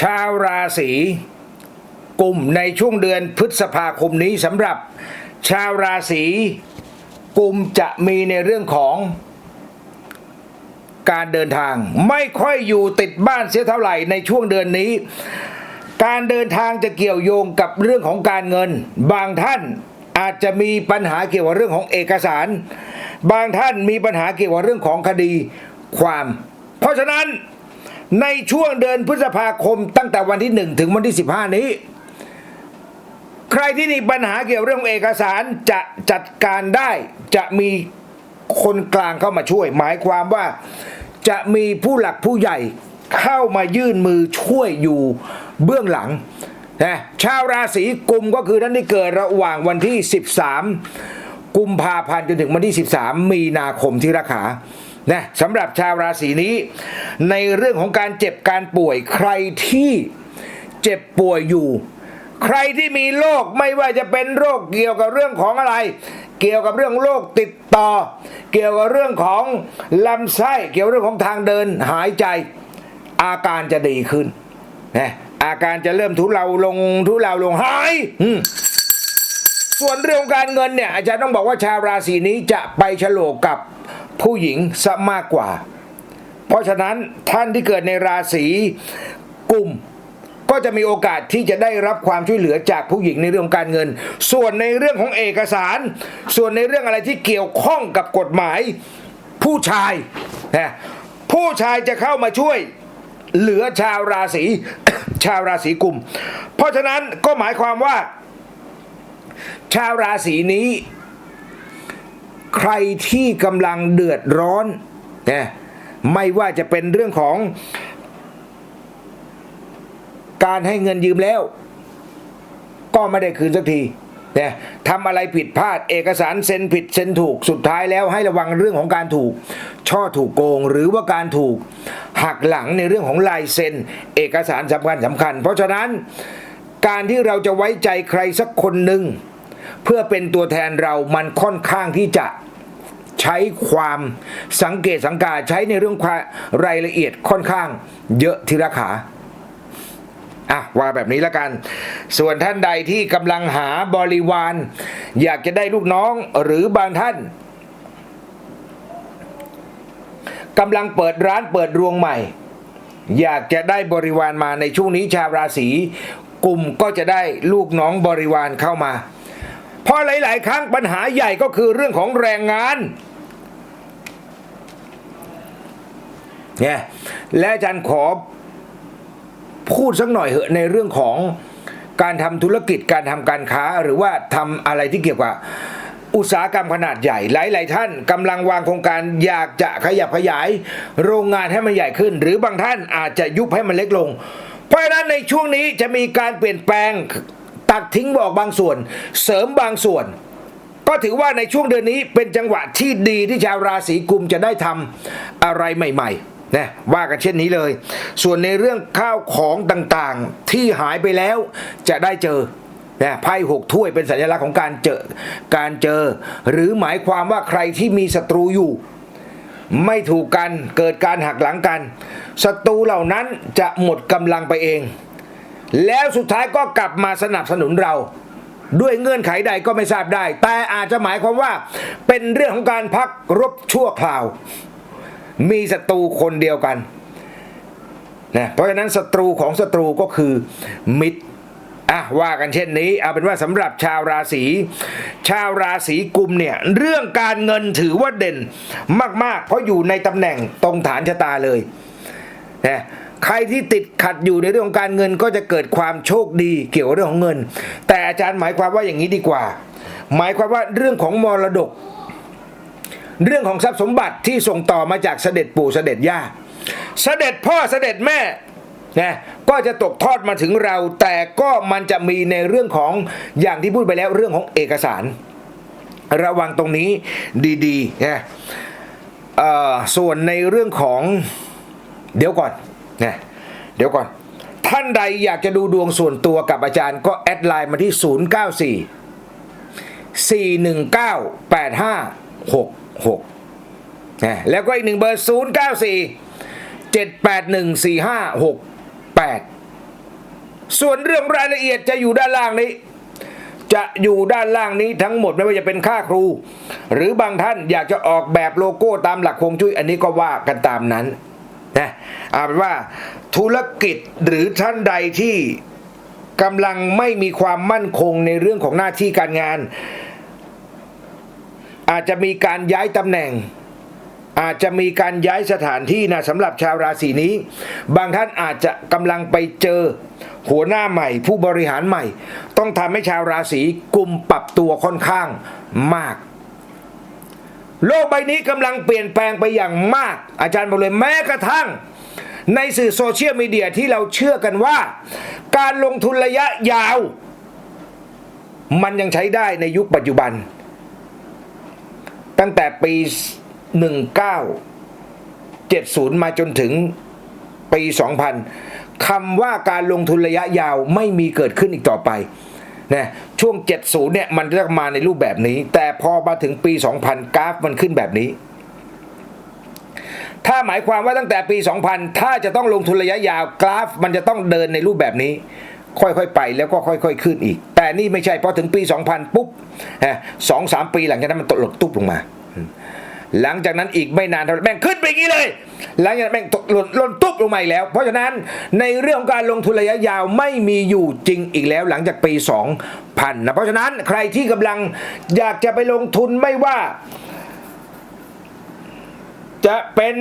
ชาวราศีกลุ่มในช่วงเดือนพฤษภาคมนี้สำหรับ ชาวราศีกลุ่มจะมีในเรื่องของการเดินทาง ไม่ค่อยอยู่ติดบ้านเสียเท่าไหร่ในช่วงเดือนนี้ การเดินทางจะเกี่ยวโยงกับเรื่องของการเงิน บางท่านอาจจะมีปัญหาเกี่ยวกับเรื่องของเอกสาร บางท่านมีปัญหาเกี่ยวกับเรื่องของคดีความ เพราะฉะนั้น ในช่วงเดือนพฤษภาคมตั้งแต่วันที่ 1 ถึงวันที่ 15 นี้ ใครที่มีปัญหาเกี่ยวเรื่องเอกสารจะจัดการได้จะมีคนกลางเข้ามาช่วย หมายความว่าจะมีผู้หลักผู้ใหญ่เข้ามายื่นมือช่วยอยู่เบื้องหลังนะชาวราศีกุมก็คือท่านที่เกิดระหว่างวันที่ 13 กุมภาพันธ์จนถึงวันที่ 13 มีนาคมที่ราคา นะสำหรับชาวราศีนี้ ในเรื่องของการเจ็บการป่วยใครที่เจ็บป่วยอยู่ ใครที่มีโรคไม่ว่าจะเป็นโรคเกี่ยวกับเรื่องของอะไร เกี่ยวกับเรื่องโรคติดต่อ เกี่ยวกับเรื่องของลำไส้เกี่ยวกับเรื่องของทางเดินหายใจ อาการจะดีขึ้นนะอาการจะเริ่มทุเลาลงทุเลาลงหายส่วนเรื่องการเงินเนี่ยอาจารย์ต้องบอกว่าชาวราศีนี้จะไปฉลกกับ ผู้หญิงซะมากกว่า เพราะฉะนั้นท่านที่เกิดในราศีกุมก็จะมีโอกาสที่จะได้รับความช่วยเหลือจากผู้หญิงในเรื่องของการเงิน ส่วนในเรื่องของเอกสาร ส่วนในเรื่องอะไรที่เกี่ยวข้องกับกฎหมาย ผู้ชายนะผู้ชายจะเข้ามาช่วยเหลือชาวราศีชาวราศีกุม เพราะฉะนั้นก็หมายความว่า ชาวราศีนี้ ใครที่กำลังเดือดร้อนนะไม่ว่าจะเป็นเรื่องของ การให้เงินยืมแล้ว ก็ไม่ได้คืนสักทีนี่ยทำอะไรผิดพลาดเอกสารเซ็นผิดเซ็นถูกสุดท้ายแล้วให้ระวังเรื่องของการถูก ช่อถูกโกง หรือว่าการถูกหักหลังในเรื่องของลายเซ็น เอกสารสำคัญสำคัญ เพราะฉะนั้นการที่เราจะไว้ใจใครสักคนหนึ่งเพื่อเป็นตัวแทนเรามันค่อนข้างที่จะ ใช้ความสังเกตสังกาใช้ในเรื่องความรายละเอียดค่อนข้างเยอะทีละขาอะว่าแบบนี้แล้วกัน ส่วนท่านใดที่กำลังหาบริวาร อยากจะได้ลูกน้องหรือบางท่านกำลังเปิดร้านเปิดรวงใหม่ อยากจะได้บริวารมาในช่วงนี้ชาวราศีกลุ่มก็จะได้ลูกน้องบริวารเข้ามา เพราะหลาย ๆ ครั้งปัญหาใหญ่ก็คือเรื่องของแรงงาน เนี่ยและอาจารย์ขอพูดสักหน่อยเหอะในเรื่องของการทำธุรกิจการทำการค้าหรือว่าทำอะไรที่เกี่ยวกับอุตสาหกรรมขนาดใหญ่ หลาย ๆ ท่านกำลังวางโครงการอยากจะขยับขยาย โรงงานให้มันใหญ่ขึ้น หรือบางท่านอาจจะยุบให้มันเล็กลง เพราะฉะนั้นในช่วงนี้จะมีการเปลี่ยนแปลงตัดทิ้งบอกบางส่วน เสริมบางส่วน ก็ถือว่าในช่วงเดือนนี้เป็นจังหวะที่ดีที่ชาวราศีกุมจะได้ทำอะไรใหม่ ๆ นะว่ากันเช่นนี้เลย ส่วนในเรื่องข้าวของต่างๆที่หายไปแล้วจะได้เจอนะไพ่หกถ้วยเป็นสัญลักษณ์ของการเจอการเจอ หรือหมายความว่าใครที่มีศัตรูอยู่ ไม่ถูกกันเกิดการหักหลังกันศัตรูเหล่านั้นจะหมดกำลังไปเอง แล้วสุดท้ายก็กลับมาสนับสนุนเรา ด้วยเงื่อนไขใดก็ไม่ทราบได้ แต่อาจจะหมายความว่าเป็นเรื่องของการพักรบชั่วคราว มีศัตรูคนเดียวกันนะเพราะฉะนั้นศัตรูของศัตรูก็คือมิตรอะว่ากันเช่นนี้เอาเป็นว่าสำหรับชาวราศีชาวราศีกุมเนี่ยเรื่องการเงินถือว่าเด่นมาก ๆ เพราะอยู่ในตำแหน่งตรงฐานชะตาเลยนะใครที่ติดขัดอยู่ในเรื่องของการเงินก็จะเกิดความโชคดีเกี่ยวกับเรื่องของเงิน แต่อาจารย์หมายความว่าอย่างนี้ดีกว่า หมายความว่าเรื่องของมรดก เรื่องของทรัพย์สมบัติที่ส่งต่อมาจากเสด็จปู่เสด็จย่า เสด็จพ่อเสด็จแม่นะก็จะตกทอดมาถึงเรา แต่ก็มันจะมีในเรื่องของอย่างที่พูดไปแล้วเรื่องของเอกสาร ระวังตรงนี้ดีๆนะเอ่อส่วนในเรื่องของเดี๋ยวก่อนนะเดี๋ยวก่อน ท่านใดอยากจะดูดวงส่วนตัวกับอาจารย์ก็แอดไลน์มาที่ 094 419 8566นะแล้วก็อีกหนึ่งเบอร์ 094 781 4568 ส่วนเรื่องรายละเอียดจะอยู่ด้านล่างนี้จะอยู่ด้านล่างนี้ทั้งหมดไม่ว่าจะเป็นค่าครู หรือบางท่านอยากจะออกแบบโลโก้ตามหลักคงจุ้ยอันนี้ก็ว่ากันตามนั้นนะเอาเป็นว่าธุรกิจหรือท่านใดที่กำลังไม่มีความมั่นคงในเรื่องของหน้าที่การงาน อาจจะมีการย้ายตำแหน่ง อาจจะมีการย้ายสถานที่นะสำหรับชาวราศีนี้ บางท่านอาจจะกำลังไปเจอหัวหน้าใหม่ ผู้บริหารใหม่ ต้องทำให้ชาวราศีกลุ่มปรับตัวค่อนข้างมาก โลกใบนี้กำลังเปลี่ยนแปลงไปอย่างมาก อาจารย์บอกเลยแม้กระทั่งในสื่อโซเชียลมีเดียที่เราเชื่อกันว่า การลงทุนระยะยาว มันยังใช้ได้ในยุคปัจจุบัน ตั้งแต่ปี 1970 มาจนถึงปี 2000 คำว่าการลงทุนระยะยาวไม่มีเกิดขึ้นอีกต่อไปนะช่วง 70 เนี่ยมันจะมาในรูปแบบนี้ แต่พอมาถึงปี 2000 กราฟมันขึ้นแบบนี้ ถ้าหมายความว่าตั้งแต่ปี 2000 ถ้าจะต้องลงทุนระยะยาวกราฟ มันจะต้องเดินในรูปแบบนี้ ค่อยๆไปแล้วก็ค่อยๆขึ้นอีก แต่นี่ไม่ใช่พอถึงปี 2000 ปุ๊บสองสามปีหลังจากนั้นมันตกหลบตุ๊บลงมา หลังจากนั้นอีกไม่นานเท่าไหร่แม่งขึ้นไปอย่างนี้เลย หลังจากนั้นแม่งตกหล่นล่นตุ๊บลงมาอีกแล้ว เพราะฉะนั้นในเรื่องของการลงทุนระยะยาวไม่มีอยู่จริงอีกแล้ว หลังจากปี 2000นะเพราะฉะนั้นใครที่กำลังอยากจะไปลงทุนไม่ว่า จะเป็น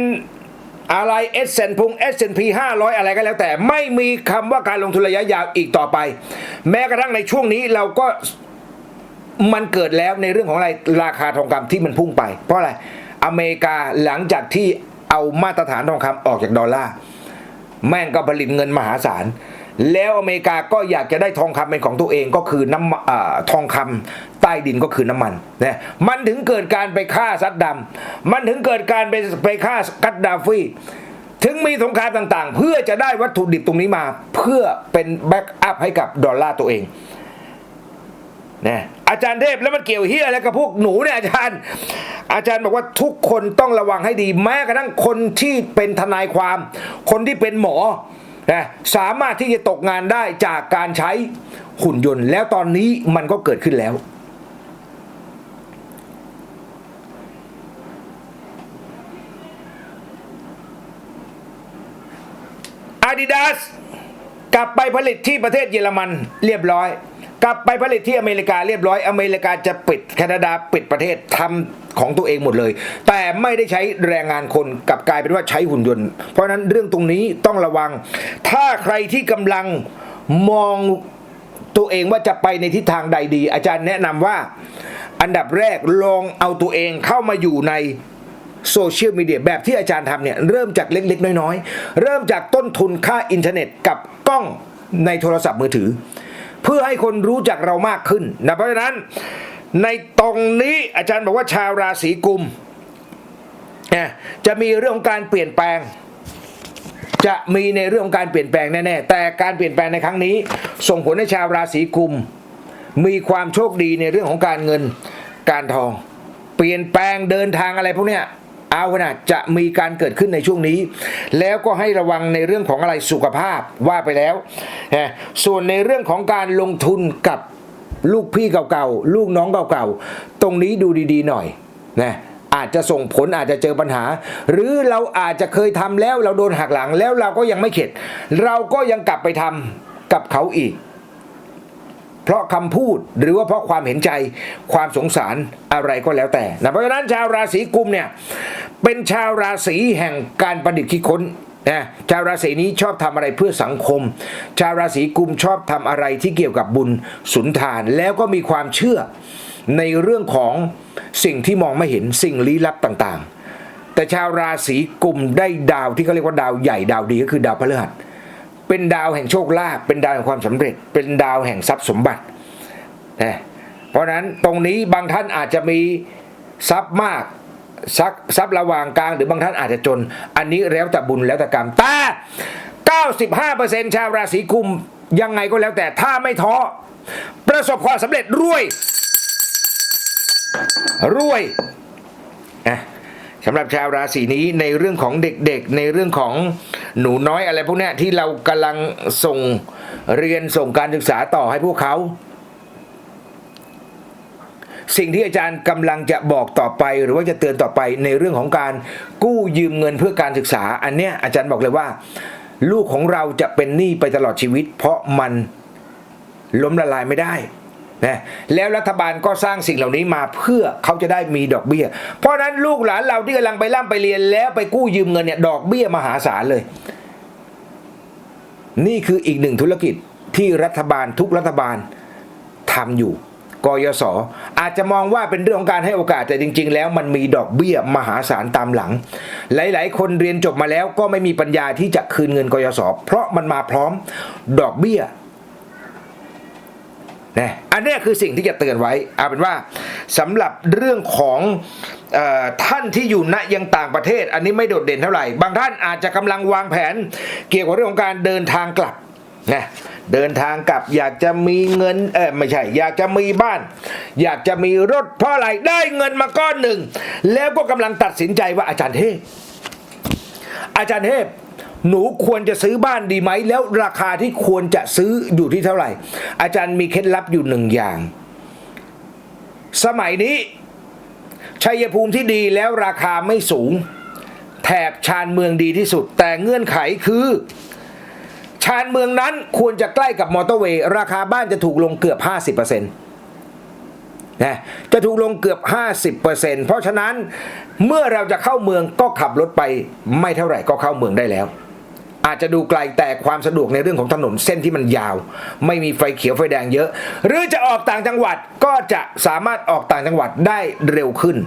อะไรเอสเซนพุงเอสเซนพีห้าร้อยอะไรก็แล้วแต่ไม่มีคำว่าการลงทุนระยะยาวอีกต่อไป แม้กระทั่งในช่วงนี้เราก็มันเกิดแล้วในเรื่องของอะไรราคาทองคำที่มันพุ่งไป เพราะอะไรอเมริกาหลังจากที่เอามาตรฐานทองคำออกจากดอลลาร์แม่งก็ผลิตเงินมหาศาล แล้วอเมริกาก็อยากจะได้ทองคำเป็นของตัวเองก็คือน้ำอทองคำใต้ดินก็คือน้ำมันนะมันถึงเกิดการไปฆ่าซัดดำมันถึงเกิดการไปไปฆ่ากัดดาฟีถึงมีสงครามต่างๆ เพื่อจะได้วัตถุดิบตรงนี้มา เพื่อเป็นแบ็กอัพให้กับดอลลาร์ตัวเองนะอาจารย์เทพแล้วมันเกี่ยวเฮียอะไรกับพวกหนูเนี่ยอาจารย์ อาจารย์บอกว่าทุกคนต้องระวังให้ดีแม้กระทั่งคนที่เป็นทนายความ คนที่เป็นหมอ นะสามารถที่จะตกงานได้จากการใช้หุ่นยนต์ แล้วตอนนี้มันก็เกิดขึ้นแล้ว Adidas กลับไปผลิตที่ประเทศเยอรมันเรียบร้อย กลับไปผลิตที่อเมริกาเรียบร้อยอเมริกาจะปิดแคนาดาปิดประเทศทำของตัวเองหมดเลย แต่ไม่ได้ใช้แรงงานคนกลับกลายเป็นว่าใช้หุ่นยนต์ เพราะฉะนั้นเรื่องตรงนี้ต้องระวัง ถ้าใครที่กำลังมองตัวเองว่าจะไปในทิศทางใดดี อาจารย์แนะนำว่า อันดับแรกลองเอาตัวเองเข้ามาอยู่ในโซเชียลมีเดียแบบที่อาจารย์ทำเนี่ยเริ่มจากเล็กๆ น้อยๆ เริ่มจากต้นทุนค่าอินเทอร์เน็ตกับกล้องในโทรศัพท์มือถือ เพื่อให้คนรู้จักเรามากขึ้นนะเพราะฉะนั้นในตรงนี้อาจารย์บอกว่าชาวราศีกุมจะมีเรื่องของการเปลี่ยนแปลง จะมีในเรื่องของการเปลี่ยนแปลงแน่ๆแต่การเปลี่ยนแปลงในครั้งนี้ ส่งผลให้ชาวราศีกุม มีความโชคดีในเรื่องของการเงินการทอง เปลี่ยนแปลงเดินทางอะไรพวกเนี้ย อานะจะมีการเกิดขึ้นในช่วงนี้ แล้วก็ให้ระวังในเรื่องของอะไรสุขภาพว่าไปแล้วนะส่วนในเรื่องของการลงทุนกับลูกพี่เก่าๆ ลูกน้องเก่าๆ ตรงนี้ดูดีๆหน่อยนะอาจจะส่งผลอาจจะเจอปัญหา หรือเราอาจจะเคยทำแล้วเราโดนหักหลังแล้วเราก็ยังไม่เข็ด เราก็ยังกลับไปทำกับเขาอีก เพราะคำพูดหรือว่าเพราะความเห็นใจความสงสารอะไรก็แล้วแต่นะเพราะฉะนั้นชาวราศีกุมเนี่ยเป็นชาวราศีแห่งการประดิษฐ์คิดค้นนะชาวราศีนี้ชอบทำอะไรเพื่อสังคม ชาวราศีกุมชอบทำอะไรที่เกี่ยวกับบุญสุนทาน แล้วก็มีความเชื่อในเรื่องของสิ่งที่มองไม่เห็นสิ่งลี้ลับต่างๆ แต่ชาวราศีกุมได้ดาวที่เขาเรียกว่าดาวใหญ่ดาวดีก็คือดาวพฤหัส เป็นดาวแห่งโชคลาภเป็นดาวแห่งความสำเร็จ เป็นดาวแห่งทรัพย์สมบัตินะเพราะฉะนั้นตรงนี้บางท่านอาจจะมีทรัพย์มากซักทรัพย์ระหว่างกลางหรือบางท่านอาจจะจน อันนี้แล้วแต่บุญแล้วแต่กรรมแต่95%ชาวราศีกุมยังไงก็แล้วแต่ถ้าไม่ท้อประสบความสำเร็จรวย รวยนะสำหรับชาวราศีนี้ในเรื่องของเด็กๆ ในเรื่องของ หนูน้อยอะไรพวกนี้ที่เรากำลังส่งเรียนส่งการศึกษาต่อให้พวกเขา สิ่งที่อาจารย์กำลังจะบอกต่อไป หรือว่าจะเตือนต่อไปในเรื่องของการกู้ยืมเงินเพื่อการศึกษา อันเนี้ยอาจารย์บอกเลยว่า ลูกของเราจะเป็นหนี้ไปตลอดชีวิต เพราะมันล้มละลายไม่ได้ นะแล้วรัฐบาลก็สร้างสิ่งเหล่านี้มาเพื่อเขาจะได้มีดอกเบี้ย เพราะฉะนั้นลูกหลานเราที่กำลังไปร่ำไปเรียนแล้วไปกู้ยืมเงินเนี่ยดอกเบี้ยมหาศาลเลย นี่คืออีกหนึ่งธุรกิจที่รัฐบาลทุกรัฐบาลทำอยู่กยศอาจจะมองว่าเป็นเรื่องของการให้โอกาสแต่จริง ๆ แล้วมันมีดอกเบี้ยมหาศาลตามหลัง หลายๆ คนเรียนจบมาแล้วก็ไม่มีปัญญาที่จะคืนเงินกยศเพราะมันมาพร้อมดอกเบี้ย นะอันนี้คือสิ่งที่จะเตือนไว้เอาเป็นว่าสำหรับเรื่องของออท่านที่อยู่ณยังต่างประเทศ อันนี้ไม่โดดเด่นเท่าไหร่ บางท่านอาจจะกำลังวางแผน เกี่ยวกับเรื่องของการเดินทางกลับนะเดินทางกลับอยากจะมีเงินเออไม่ใช่ อยากจะมีบ้าน อยากจะมีรถเพราะอะไรได้เงินมาก้อนหนึ่ง แล้วก็กำลังตัดสินใจว่าอาจารย์เทพอาจารย์เทพ หนูควรจะซื้อบ้านดีไหม แล้วราคาที่ควรจะซื้ออยู่ที่เท่าไหร่ อาจารย์มีเคล็ดลับอยู่หนึ่งอย่าง สมัยนี้ ชัยภูมิที่ดีแล้วราคาไม่สูง แถบชานเมืองดีที่สุด แต่เงื่อนไขคือ ชานเมืองนั้นควรจะใกล้กับมอเตอร์เวย์ราคาบ้านจะถูกลงเกือบ 50%นะจะถูกลงเกือบ 50%เพราะฉะนั้นเมื่อเราจะเข้าเมืองก็ขับรถไปไม่เท่าไหร่ก็เข้าเมืองได้แล้ว อาจจะดูไกลแต่ความสะดวกในเรื่องของถนนเส้นที่มันยาว ไม่มีไฟเขียวไฟแดงเยอะ หรือจะออกต่างจังหวัดก็จะสามารถออกต่างจังหวัดได้เร็วขึ้น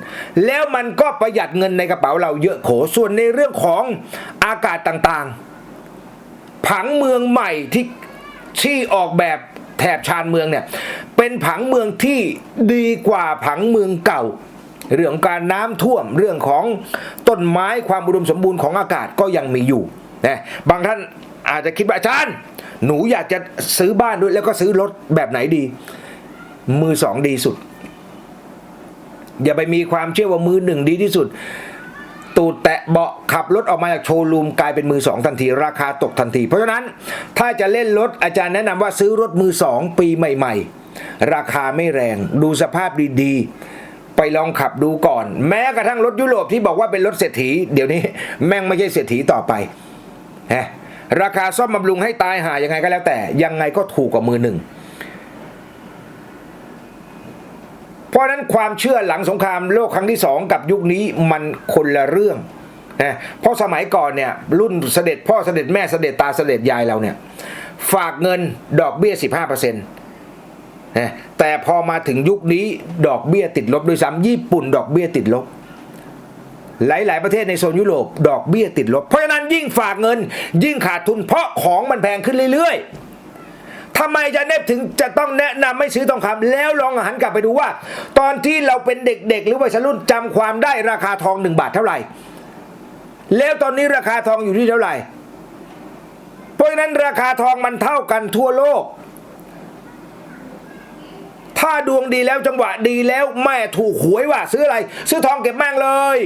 แล้วมันก็ประหยัดเงินในกระเป๋าเราเยอะโขส่วนในเรื่องของอากาศต่างๆ ผังเมืองใหม่ที่ที่ออกแบบแถบชานเมืองเนี่ยเป็นผังเมืองที่ดีกว่าผังเมืองเก่าเรื่องของการน้ำท่วมเรื่องของต้นไม้ความอุดมสมบูรณ์ของอากาศก็ยังมีอยู่ นะบางท่านอาจจะคิดว่าอาจารย์ หนูอยากจะซื้อบ้านด้วยแล้วก็ซื้อรถแบบไหนดี มือสองดีสุด อย่าไปมีความเชื่อว่ามือหนึ่งดีที่สุด ตูดแตะเบาะขับรถออกมาจากโชว์รูมกลายเป็นมือสองทันที ราคาตกทันที เพราะฉะนั้นถ้าจะเล่นรถอาจารย์แนะนำว่าซื้อรถมือสองปีใหม่ ๆ ราคาไม่แรง ดูสภาพดีๆ ไปลองขับดูก่อน แม้กระทั่งรถยุโรปที่บอกว่าเป็นรถเศรษฐีเดี๋ยวนี้แม่งไม่ใช่เศรษฐีต่อไป ฮะราคาซ่อมบำรุงให้ตายหายังไงก็แล้วแต่ ยังไงก็ถูกกว่ามือหนึ่ง เพราะนั้นความเชื่อหลังสงครามโลกครั้งที่สองกับยุคนี้มันคนละเรื่องนะเพราะสมัยก่อนเนี่ยรุ่นเสด็จพ่อเสด็จแม่เสด็จตาเสด็จยายเราเนี่ยฝากเงินดอกเบี้ย 15%นะแต่พอมาถึงยุคนี้ดอกเบี้ยติดลบด้วยซ้ำญี่ปุ่นดอกเบี้ยติดลบ หลาย ๆ ประเทศในโซนยุโรปดอกเบี้ยติดลบ เพราะฉะนั้นยิ่งฝากเงิน ยิ่งขาดทุนเพราะของมันแพงขึ้นเรื่อยๆทำไมจารย์เนบถึงจะต้องแนะนำให้ซื้อทองคำแล้วลองหันกลับไปดูว่า ตอนที่เราเป็นเด็ก ๆ หรือวัยรุ่นจำความได้ราคาทองหนึ่งบาทเท่าไหร่ แล้วตอนนี้ราคาทองอยู่ที่เท่าไหร่ เพราะฉะนั้นราคาทองมันเท่ากันทั่วโลกถ้าดวงดีแล้วจังหวะดีแล้วแม่ถูกหวยว่ะซื้ออะไร ซื้อทองเก็บแม่งเลย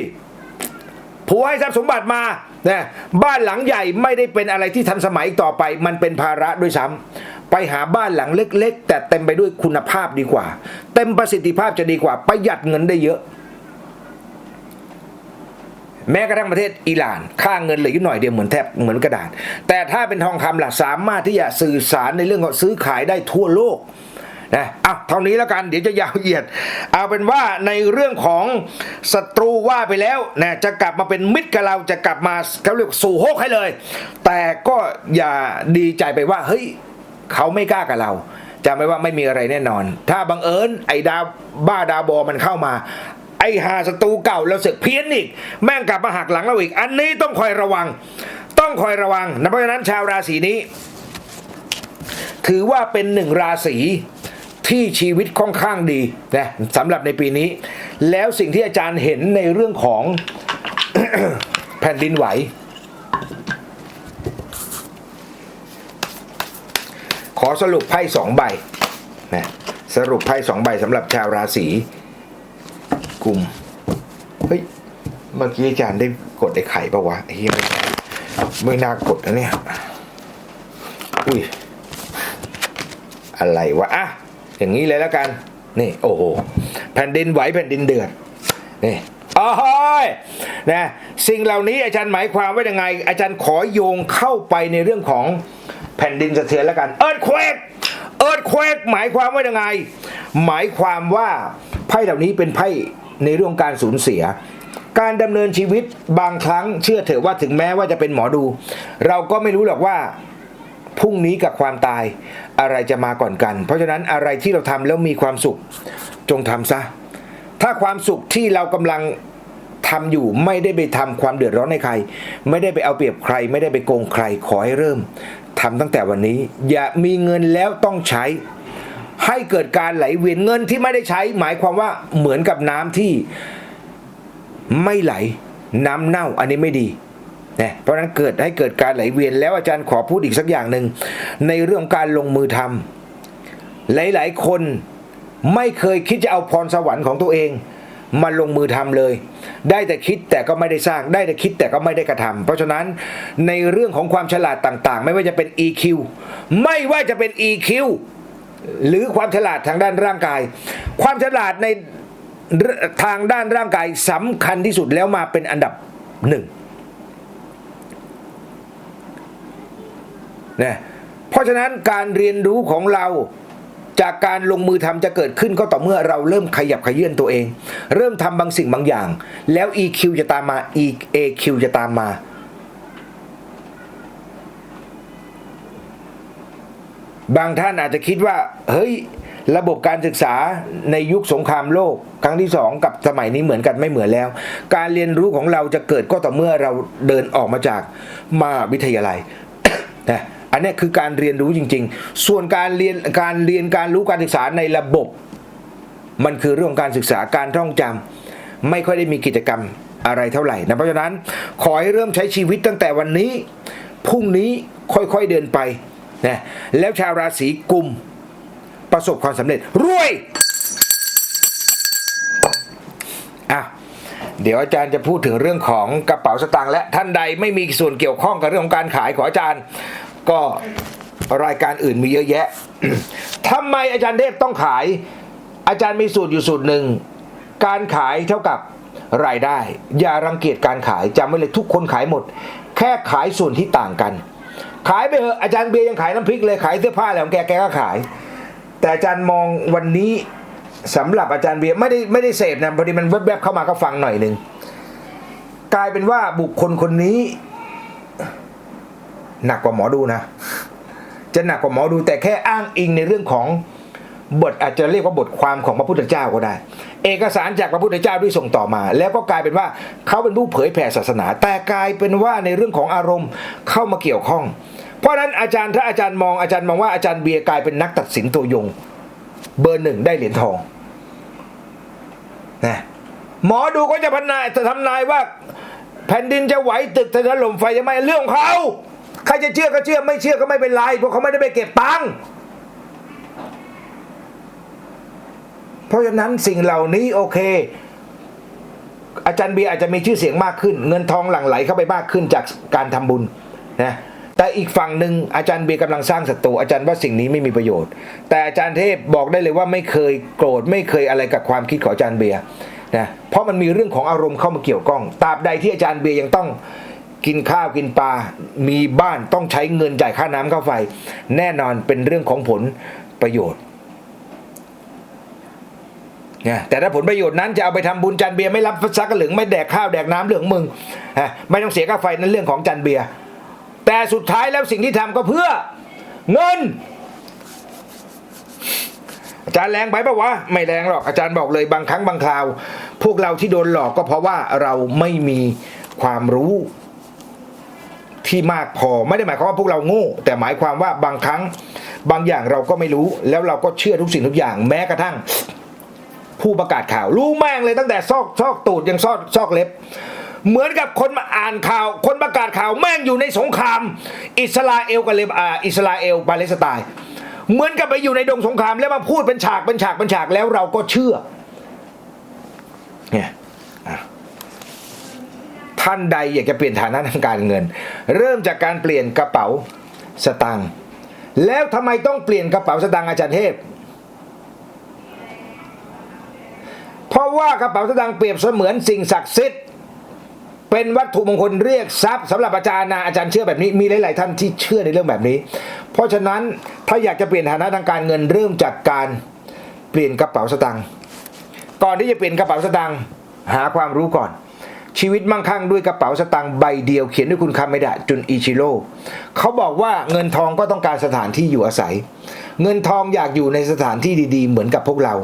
ผัวให้ทรัพย์สมบัติมานะบ้านหลังใหญ่ไม่ได้เป็นอะไรที่ทันสมัยต่อไป มันเป็นภาระด้วยซ้ำไปหาบ้านหลังเล็ก ๆ แต่เต็มไปด้วยคุณภาพดีกว่า เต็มประสิทธิภาพจะดีกว่า ประหยัดเงินได้เยอะ แม้กระทั่งประเทศอิหร่าน ค่าเงินเหลืออยู่หน่อยเดียวเหมือนแทบเหมือนกระดาษแต่ถ้าเป็นทองคำล่ะสามารถที่จะสื่อสารในเรื่องของซื้อขายได้ทั่วโลก นะอะเท่านี้แล้วกันเดี๋ยวจะยาวเหยียด เอาเป็นว่าในเรื่องของศัตรูว่าไปแล้วนะจะกลับมาเป็นมิตรกับเราจะกลับมาเขาเรียกสู่โฮกให้เลย แต่ก็อย่าดีใจไปว่าเฮ้ยเขาไม่กล้ากับเราจำไว้ว่าไม่มีอะไรแน่นอน ถ้าบังเอิญไอ้ดาวบ้าดาวบอมันเข้ามาไอ้หาศัตรูเก่าเราเสกเพี้ยนอีก แม่งกลับมาหักหลังเราอีก อันนี้ต้องคอยระวัง ต้องคอยระวังนะเพราะฉะนั้นชาวราศีนี้ ถือว่าเป็นหนึ่งราศี ที่ชีวิตค่อนข้างดีนะสำหรับในปีนี้ แล้วสิ่งที่อาจารย์เห็นในเรื่องของแผ่นดินไหว ขอสรุปไพ่สองใบนะสรุปไพ่สองใบสำหรับชาวราศีกลุ่มเฮ้ยเมื่อกี้อาจารย์ได้กดไอ้ไข่ปะวะเหี้ยไม่ใช่ไม่น่ากดนะเนี่ย อุ้ย อะไรวะ อะ อย่างนี้เลยแล้วกัน นี่ โอ้โห แผ่นดินไหวแผ่นดินเดือด นี่โอ๋อยนะสิ่งเหล่านี้อาจารย์หมายความว่ายังไง อาจารย์ขอโยงเข้าไปในเรื่องของแผ่นดินสะเทือนแล้วกัน เอิร์ธเควกเอิร์ธเควกหมายความว่ายังไง หมายความว่าไพ่เหล่านี้เป็นไพ่ในเรื่องการสูญเสีย การดำเนินชีวิตบางครั้งเชื่อเถอะว่าถึงแม้ว่าจะเป็นหมอดู เราก็ไม่รู้หรอกว่า พรุ่งนี้กับความตาย อะไรจะมาก่อนกัน เพราะฉะนั้นอะไรที่เราทำแล้วมีความสุข จงทำซะ ถ้าความสุขที่เรากำลังทำอยู่ไม่ได้ไปทำความเดือดร้อนให้ใคร ไม่ได้ไปเอาเปรียบใคร ไม่ได้ไปโกงใครขอให้เริ่มทำตั้งแต่วันนี้ อย่ามีเงินแล้วต้องใช้ ให้เกิดการไหลเวียนเงินที่ไม่ได้ใช้ หมายความว่าเหมือนกับน้ำที่ไม่ไหลน้ำเน่าอันนี้ไม่ดี นะเพราะนั้นเกิดให้เกิดการไหลเวียนแล้วอาจารย์ขอพูดอีกสักอย่างหนึ่งในเรื่องการลงมือทำหลาย ๆ คนไม่เคยคิดจะเอาพรสวรรค์ของตัวเองมาลงมือทำเลย ได้แต่คิดแต่ก็ไม่ได้สร้าง ได้แต่คิดแต่ก็ไม่ได้กระทำเพราะฉะนั้นในเรื่องของความฉลาดต่างๆ ไม่ว่าจะเป็น EQ ไม่ว่าจะเป็น EQ หรือความฉลาดทางด้านร่างกาย ความฉลาดในทางด้านร่างกายสำคัญที่สุดแล้วมาเป็นอันดับหนึ่ง นะเพราะฉะนั้นการเรียนรู้ของเราจากการลงมือทำจะเกิดขึ้นก็ต่อเมื่อเราเริ่มขยับขยื่นตัวเอง เริ่มทำบางสิ่งบางอย่าง แล้ว EQ จะตามมา EAQ จะตามมา บางท่านอาจจะคิดว่า เฮ้ย ระบบการศึกษาในยุคสงครามโลก ครั้งที่สองกับสมัยนี้เหมือนกันไม่เหมือนแล้ว การเรียนรู้ของเราจะเกิดก็ต่อเมื่อเราเดินออกมาจากมหาวิทยาลัยนะ อันนี้คือการเรียนรู้จริง ๆ ส่วนการเรียนการเรียนการรู้การศึกษาในระบบ มันคือเรื่องการศึกษาการท่องจำไม่ค่อยได้มีกิจกรรมอะไรเท่าไหร่นะเพราะฉะนั้นขอให้เริ่มใช้ชีวิตตั้งแต่วันนี้พรุ่งนี้ค่อยๆเดินไปนะแล้วชาวราศีกุมประสบความสำเร็จรวยอะเดี๋ยวอาจารย์จะพูดถึงเรื่องของกระเป๋าสตางค์และท่านใดไม่มีส่วนเกี่ยวข้องกับเรื่องของการขายขออาจารย์ ก็รายการอื่นมีเยอะแยะทำไมอาจารย์เทพต้องขาย อาจารย์มีสูตรอยู่สูตรหนึ่ง การขายเท่ากับรายได้ อย่ารังเกียจการขายจำไว้เลยทุกคนขายหมด แค่ขายส่วนที่ต่างกัน ขายไปเถอะอาจารย์เบียร์ยังขายน้ำพริกเลยขายเสื้อผ้าอะไรของแกแกก็ขาย แต่อาจารย์มองวันนี้สำหรับอาจารย์เบียร์ไม่ได้ไม่ได้เสพนะพอดีมันแวบๆเข้ามาก็ฟังหน่อยหนึ่งกลายเป็นว่าบุคคลคนนี้ หนักกว่าหมอดูนะ จะหนักกว่าหมอดูแต่แค่อ้างอิงในเรื่องของบทอาจจะเรียกว่าบทความของพระพุทธเจ้าก็ได้ เอกสารจากพระพุทธเจ้าด้วยส่งต่อมา แล้วก็กลายเป็นว่าเขาเป็นผู้เผยแผ่ศาสนา แต่กลายเป็นว่าในเรื่องของอารมณ์เข้ามาเกี่ยวข้อง เพราะฉะนั้นอาจารย์ถ้าอาจารย์มองอาจารย์มองว่าอาจารย์เบียร์กลายเป็นนักตัดสินตัวยง เบอร์หนึ่งได้เหรียญทองนะหมอดูก็จะพันนายจะทำนายว่า แผ่นดินจะไหวตึกจะถล่มไฟจะไหมเรื่องของเขา ใครจะเชื่อก็เชื่อไม่เชื่อก็ไม่เป็นไรเพราะเขาไม่ได้ไปเก็บตังค์เพราะฉะนั้นสิ่งเหล่านี้โอเค อาจารย์เบียอาจจะมีชื่อเสียงมากขึ้น เงินทองหลั่งไหลเข้าไปมากขึ้นจากการทำบุญนะแต่อีกฝั่งหนึ่งอาจารย์เบียกำลังสร้างศัตรูอาจารย์ว่าสิ่งนี้ไม่มีประโยชน์ แต่อาจารย์เทพบอกได้เลยว่าไม่เคยโกรธไม่เคยอะไรกับความคิดของอาจารย์เบียนะเพราะมันมีเรื่องของอารมณ์เข้ามาเกี่ยวข้องตราบใดที่อาจารย์เบียยังต้อง กินข้าวกินปลา มีบ้านต้องใช้เงินจ่ายค่าน้ำค่าไฟ แน่นอนเป็นเรื่องของผลประโยชน์นี่ยแต่ถ้าผลประโยชน์นั้นจะเอาไปทำบุญจันเบียร์ไม่รับซักกระเหลืองไม่แดกข้าวแดกน้ำเรื่องมึงฮะไม่ต้องเสียค่าไฟนั้นเรื่องของจันเบียร์แต่สุดท้ายแล้วสิ่งที่ทำก็เพื่อเงิน อาจารย์แรงไปปะวะไม่แรงหรอกอาจารย์บอกเลยบางครั้งบางคราว พวกเราที่โดนหลอกก็เพราะว่าเราไม่มีความรู้ ที่มากพอ ไม่ได้หมายความว่าพวกเราโง่ แต่หมายความว่าบางครั้งบางอย่างเราก็ไม่รู้ แล้วเราก็เชื่อทุกสิ่งทุกอย่างแม้กระทั่ง ผู้ประกาศข่าว รู้แม่งเลยตั้งแต่ซอกซอกตูดยังซอกซอกเล็บ เหมือนกับคนมาอ่านข่าว คนประกาศข่าวแม่งอยู่ในสงคราม อิสราเอลกับเลบอาอิสราเอลปาเลสไตน์เหมือนกับไปอยู่ในดงสงครามแล้วมาพูดเป็นฉากเป็นฉากเป็นฉากแล้วเราก็เชื่อเนี่ย ท่านใดอยากจะเปลี่ยนฐานะทางการเงิน เริ่มจากการเปลี่ยนกระเป๋าสตางค์แล้วทำไมต้องเปลี่ยนกระเป๋าสตางค์อาจารย์เทพ เพราะว่ากระเป๋าสตางค์เปรียบเสมือนสิ่งศักดิ์สิทธิ์เป็นวัตถุมงคลเรียกทรัพย์สำหรับอาจารย์นะอาจารย์เชื่อแบบนี้มีหลาย ๆ ท่านที่เชื่อในเรื่องแบบนี้ เพราะฉะนั้นถ้าอยากจะเปลี่ยนฐานะทางการเงินเริ่มจากการเปลี่ยนกระเป๋าสตางค์ก่อนที่จะเปลี่ยนกระเป๋าสตางค์หาความรู้ก่อน ชีวิตมั่งคั่งด้วยกระเป๋าสตางค์ใบเดียวเขียนด้วยคุณคาเมดะจุนอิชิโร่เขาบอกว่าเงินทองก็ต้องการสถานที่อยู่อาศัย เงินทองอยากอยู่ในสถานที่ดีๆ เหมือนกับพวกเรา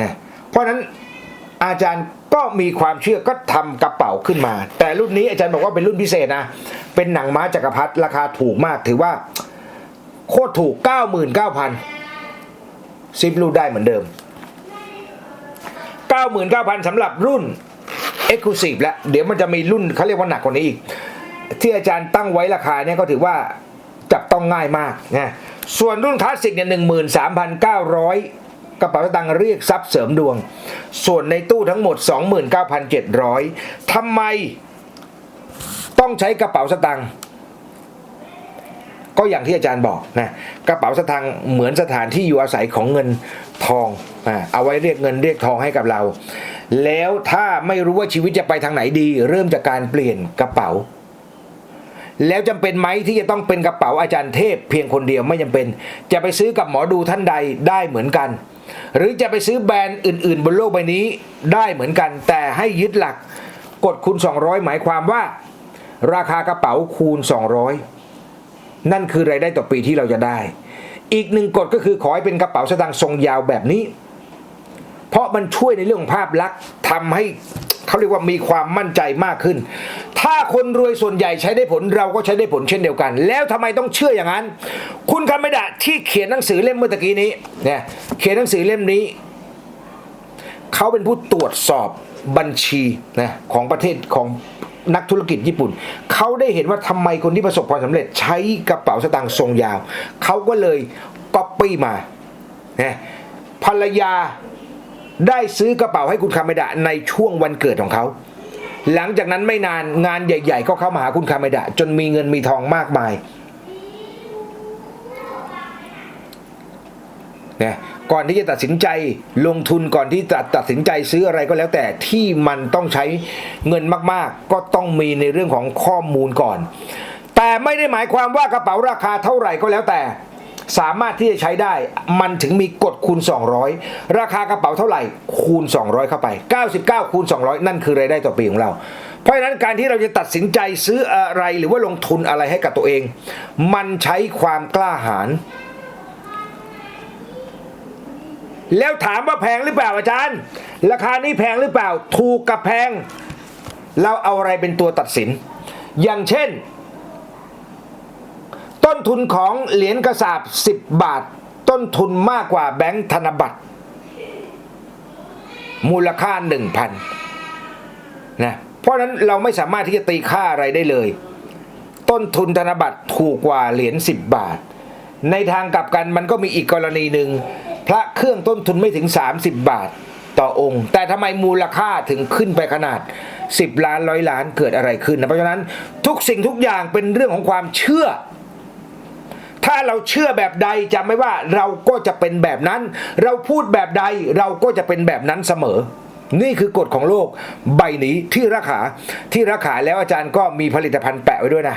นะเพราะนั้นอาจารย์ก็มีความเชื่อก็ทำกระเป๋าขึ้นมา แต่รุ่นนี้อาจารย์บอกว่าเป็นรุ่นพิเศษนะ เป็นหนังม้าจักรพรรดิราคาถูกมากถือว่า โคตรถูก 99,000ซิปรูดได้เหมือนเดิม 99,000สำหรับรุ่น Exclusive แล้วเดี๋ยวมันจะมีรุ่นเขาเรียกว่าหนักกว่านี้อีก ที่อาจารย์ตั้งไว้ราคาเนี่ยก็ถือว่าจับต้องง่ายมากนะส่วนรุ่นคลาสสิกเนี่ยหนึ่งหมื่นสามพันเก้าร้อยกระเป๋าสตางค์เรียกทรัพย์เสริมดวง ส่วนในตู้ทั้งหมด 29,700ทำไมต้องใช้กระเป๋าสตางค์ก็อย่างที่อาจารย์บอกนะกระเป๋าสตางค์เหมือนสถานที่อยู่อาศัยของเงินทองอ่าเอาไว้เรียกเงินเรียกทองให้กับเรา แล้วถ้าไม่รู้ว่าชีวิตจะไปทางไหนดี เริ่มจากการเปลี่ยนกระเป๋า แล้วจำเป็นไหมที่จะต้องเป็นกระเป๋าอาจารย์เทพ เพียงคนเดียวไม่จำเป็น จะไปซื้อกับหมอดูท่านใดได้เหมือนกัน หรือจะไปซื้อแบรนด์อื่น ๆ บนโลกใบนี้ได้เหมือนกัน แต่ให้ยึดหลักกดคูณ 200 หมายความว่า ราคากระเป๋าคูณ 200 นั่นคือรายได้ต่อปีที่เราจะได้ อีกหนึ่งกฎก็คือขอให้เป็นกระเป๋าสตางค์ทรงยาวแบบนี้ เพราะมันช่วยในเรื่องของภาพลักษณ์ทำให้เขาเรียกว่ามีความมั่นใจมากขึ้น ถ้าคนรวยส่วนใหญ่ใช้ได้ผลเราก็ใช้ได้ผลเช่นเดียวกัน แล้วทำไมต้องเชื่ออย่างนั้น คุณคำไม่ดะที่เขียนหนังสือเล่มเมื่อตะกี้นี้เนี่ยเขียนหนังสือเล่มนี้เขาเป็นผู้ตรวจสอบบัญชีนะของประเทศของนักธุรกิจญี่ปุ่น เขาได้เห็นว่าทำไมคนที่ประสบความสำเร็จใช้กระเป๋าสตางค์ทรงยาว เขาก็เลยก๊อปปี้มานะภรรยา ได้ซื้อกระเป๋าให้คุณคาเมดะในช่วงวันเกิดของเขา หลังจากนั้นไม่นานงานใหญ่ ๆ ก็เข้ามาหาคุณคาเมดะ จนมีเงินมีทองมากมายนะก่อนที่จะตัดสินใจลงทุนก่อนที่จะตัดสินใจซื้ออะไรก็แล้วแต่ที่มันต้องใช้เงินมากๆ ก็ต้องมีในเรื่องของข้อมูลก่อน แต่ไม่ได้หมายความว่ากระเป๋าราคาเท่าไหร่ก็แล้วแต่ สามารถที่จะใช้ได้ มันถึงมีกฎคูณ 200 ราคากระเป๋าเท่าไหร่คูณ 200 เข้าไป 99 คูณ 200 นั่นคือรายได้ต่อปีของเรา เพราะฉะนั้นการที่เราจะตัดสินใจซื้ออะไรหรือว่าลงทุนอะไรให้กับตัวเอง มันใช้ความกล้าหาญแล้วถามว่าแพงหรือเปล่าอาจารย์ ราคานี้แพงหรือเปล่า ถูกกับแพง เราเอาอะไรเป็นตัวตัดสิน อย่างเช่น ต้นทุนของเหรียญกระสาบ 10 บาท ต้นทุนมากกว่าแบงค์ธนบัตร มูลค่า 1,000นะเพราะนั้นเราไม่สามารถที่จะตีค่าอะไรได้เลย ต้นทุนธนบัตรถูกกว่าเหรียญ10 บาท ในทางกลับกันมันก็มีอีกกรณีหนึ่งพระเครื่องต้นทุนไม่ถึง 30 บาทต่อองค์ แต่ทำไมมูลค่าถึงขึ้นไปขนาด 10 ล้านร้อยล้านเกิดอะไรขึ้นนะเพราะฉะนั้นทุกสิ่งทุกอย่างเป็นเรื่องของความเชื่อ ถ้าเราเชื่อแบบใดจำไม่ว่าเราก็จะเป็นแบบนั้น เราพูดแบบใดเราก็จะเป็นแบบนั้นเสมอ นี่คือกฎของโลกใบนี้ที่ราคาที่ราคาแล้วอาจารย์ก็มีผลิตภัณฑ์แปะไว้ด้วยนะ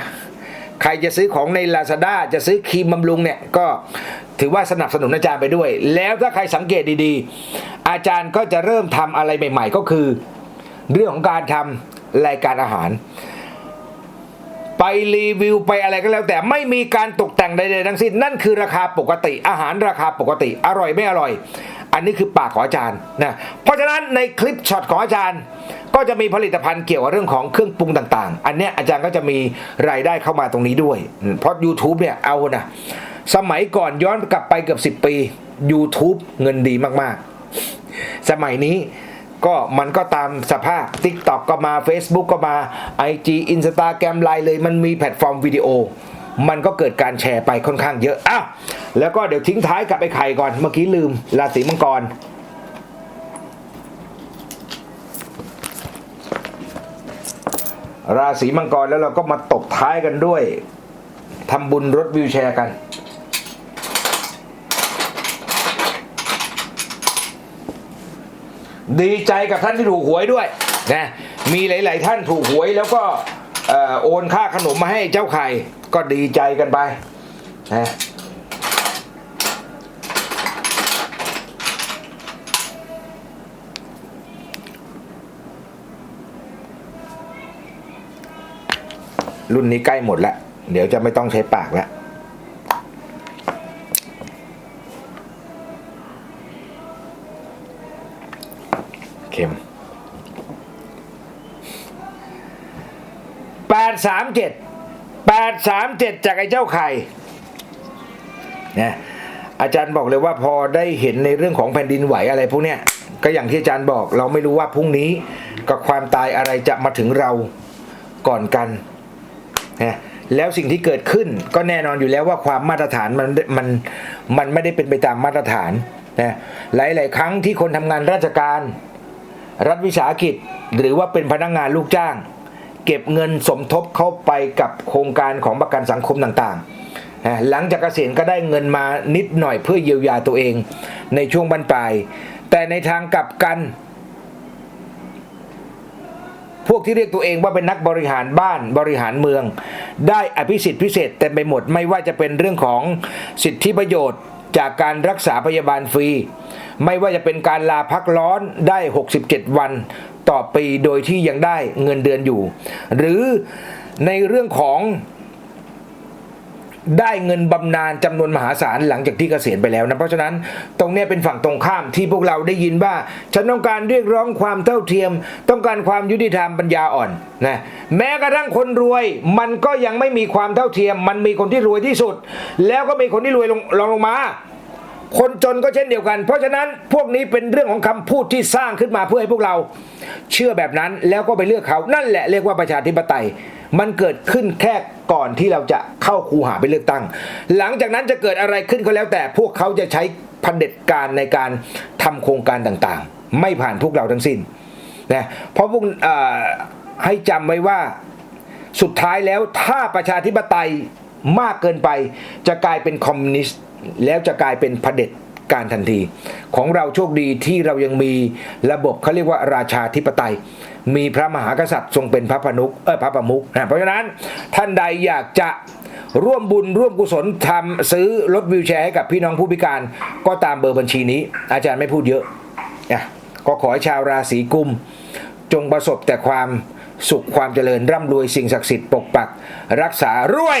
ใครจะซื้อของใน Lazada จะซื้อครีมบำรุงเนี่ยก็ถือว่าสนับสนุนอาจารย์ไปด้วย แล้วถ้าใครสังเกตดีๆ อาจารย์ก็จะเริ่มทำอะไรใหม่ ๆ ก็คือ เรื่องของการทำรายการอาหาร ไปรีวิวไปอะไรก็แล้ว แต่ไม่มีการตกแต่งใดๆทั้งสิ้นนั่นคือราคาปกติ อาหารราคาปกติ อร่อยไม่อร่อย อันนี้คือปากของอาจารย์นะเพราะฉะนั้นในคลิปช็อตของอาจารย์ ก็จะมีผลิตภัณฑ์เกี่ยวกับเรื่องของเครื่องปรุงต่างๆ อันเนี้ยอาจารย์ก็จะมีรายได้เข้ามาตรงนี้ด้วย เพราะ YouTube เนี่ยเอานะสมัยก่อนย้อนกลับไปเกือบ 10 ปี YouTube เงินดีมากๆ สมัยนี้ ก็มันก็ตามสภาพ TikTok ก็มา Facebook ก็มา IG Instagram ไลน์เลย มันมีแพลตฟอร์มวิดีโอ มันก็เกิดการแชร์ไปค่อนข้างเยอะอ้าแล้วก็เดี๋ยวทิ้งท้ายกับไอ้ไข่ก่อน เมื่อกี้ลืมราศีมังกรราศีมังกรแล้วเราก็มาตบท้ายกันด้วยทำบุญรถวิวแชร์กัน ดีใจกับท่านที่ถูกหวยด้วยนะมีหลาย ๆ ท่านถูกหวยแล้วก็โอนค่าขนมมาให้เจ้าไข่ก็ดีใจกันไปนะรุ่นนี้ใกล้หมดแล้ว เดี๋ยวจะไม่ต้องใช้ปากแล้ว สามเจ็ดแปดสามเจ็ดจากไอ้เจ้าไข่นะอาจารย์บอกเลยว่าพอได้เห็นในเรื่องของแผ่นดินไหวอะไรพวกเนี้ยก็อย่างที่อาจารย์บอกเราไม่รู้ว่าพรุ่งนี้กับความตายอะไรจะมาถึงเราก่อนกันนะแล้วสิ่งที่เกิดขึ้นก็แน่นอนอยู่แล้วว่าความมาตรฐานมันมันมันไม่ได้เป็นไปตามมาตรฐานนะหลาย ๆ ครั้งที่คนทำงานราชการ รัฐวิสาหกิจ หรือว่าเป็นพนักงานลูกจ้าง เก็บเงินสมทบเข้าไปกับโครงการของประกันสังคมต่างๆ หลังจากเกษียณก็ได้เงินมานิดหน่อยเพื่อเยียวยาตัวเองในช่วงบรรปลาย แต่ในทางกลับกัน พวกที่เรียกตัวเองว่าเป็นนักบริหารบ้านบริหารเมือง ได้อภิสิทธิ์พิเศษเต็มไปหมดไม่ว่าจะเป็นเรื่องของสิทธิประโยชน์จากการรักษาพยาบาลฟรี ไม่ว่าจะเป็นการลาพักร้อนได้ 67 วัน ต่อปีโดยที่ยังได้เงินเดือนอยู่ หรือในเรื่องของได้เงินบำนาญจำนวนมหาศาลหลังจากที่เกษียณไปแล้วนะ เพราะฉะนั้นตรงนี้เป็นฝั่งตรงข้ามที่พวกเราได้ยินว่า ฉันต้องการเรียกร้องความเท่าเทียม ต้องการความยุติธรรมปัญญาอ่อนนะแม้กระทั่งคนรวย มันก็ยังไม่มีความเท่าเทียม มันมีคนที่รวยที่สุด แล้วก็มีคนที่รวยลงรองลงมา คนจนก็เช่นเดียวกัน เพราะฉะนั้นพวกนี้เป็นเรื่องของคำพูดที่สร้างขึ้นมาเพื่อให้พวกเราเชื่อแบบนั้นแล้วก็ไปเลือกเขา นั่นแหละเรียกว่าประชาธิปไตย มันเกิดขึ้นแค่ก่อนที่เราจะเข้าคูหาไปเลือกตั้ง หลังจากนั้นจะเกิดอะไรขึ้นก็แล้วแต่พวกเขาจะใช้เด็จการในการทำโครงการต่างๆ ไม่ผ่านพวกเราทั้งสิ้นนะเพราะพวกให้จำไว้ว่าสุดท้ายแล้วถ้าประชาธิปไตยมากเกินไปจะกลายเป็นคอมมิวนิสต์ แล้วจะกลายเป็นเผด็จการทันที ของเราโชคดีที่เรายังมีระบบเขาเรียกว่าราชาธิปไตย มีพระมหากษัตริย์ทรงเป็นพระพนุกเออพระประมุขนะเพราะฉะนั้นท่านใดอยากจะร่วมบุญร่วมกุศลทำซื้อรถวิวแชร์ให้กับพี่น้องผู้พิการก็ตามเบอร์บัญชีนี้ อาจารย์ไม่พูดเยอะนะก็ขอให้ชาวราศีกุม จงประสบแต่ความสุขความเจริญร่ำรวยสิ่งศักดิ์สิทธิ์ปกปัก รักษารวย